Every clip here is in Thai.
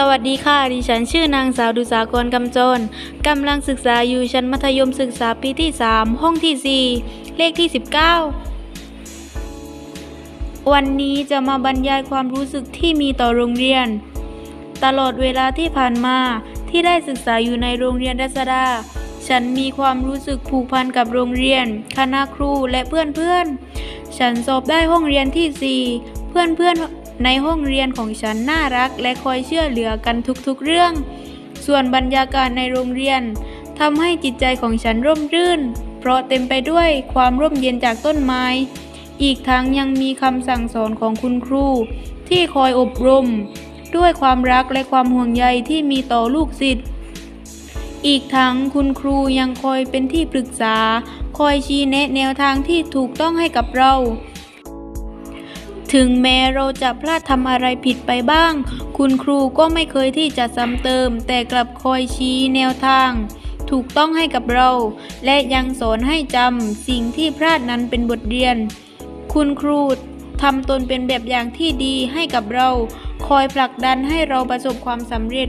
สวัสดีค่ะ ดิฉันชื่อนางสาวดุษากรกำจรกำลังศึกษาอยู่ชั้นมัธยมศึกษาปีที่ 3 ห้องที่ 4 เลขที่ 19 วันนี้จะมาบรรยายความรู้สึกที่มีต่อโรงเรียน ตลอดเวลาที่ผ่านมาที่ได้ศึกษาอยู่ในโรงเรียนรัศดา ฉันมีความรู้สึกผูกพันกับโรงเรียน คณะครูและเพื่อนๆ ฉันสอบได้ห้องเรียนที่ 4 เพื่อนๆ ในห้องเรียนของฉันน่ารักและคอยเชื่อเหลือกันทุกๆเรื่อง ส่วนบรรยากาศในโรงเรียนทำให้จิตใจของฉันร่มรื่น เพราะเต็มไปด้วยความร่มเย็นจากต้นไม้ อีกทั้งยังมีคำสั่งสอนของคุณครู ที่คอยอบรม ด้วยความรักและความห่วงใยที่มีต่อลูกศิษย์อีกทั้งคุณครูยังคอยเป็นที่ปรึกษา คอยชี้แนะแนวทางที่ถูกต้องให้กับเรา ถึงแม้เราจะพลาดทำอะไรผิดไปบ้าง คุณครูก็ไม่เคยที่จะซ้ำเติม แต่กลับคอยชี้แนวทาง ถูกต้องให้กับเรา และยังสอนให้จำสิ่งที่พลาดนั้นเป็นบทเรียน คุณครูทำตนเป็นแบบอย่างที่ดีให้กับเรา คอยผลักดันให้เราประสบความสำเร็จ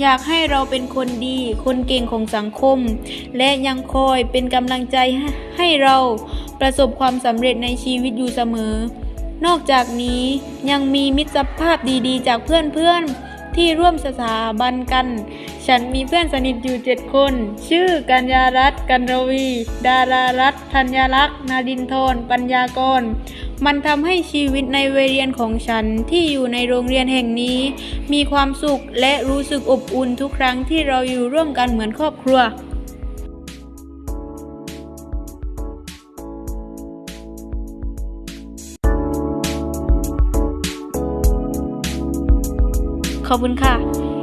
อยากให้เราเป็นคนดี คนเก่งของสังคม และยังคอยเป็นกำลังใจให้เราประสบความสำเร็จในชีวิตอยู่เสมอ นอกจากนี้ยังมีมิตรภาพดีๆ จากเพื่อนๆ ที่ร่วมสถาบันกัน ฉันมีเพื่อนสนิทอยู่เจ็ดคน ชื่อกัญญารัตน์กันรวี ดารารัตน์ธัญลักษณ์นาดินทรปัญญากร มันทำให้ชีวิตในวัยเรียนของฉันที่อยู่ในโรงเรียนแห่งนี้ มีความสุขและรู้สึกอบอุ่นทุกครั้งที่เราอยู่ร่วมกันเหมือนครอบครัว ขอบคุณค่ะ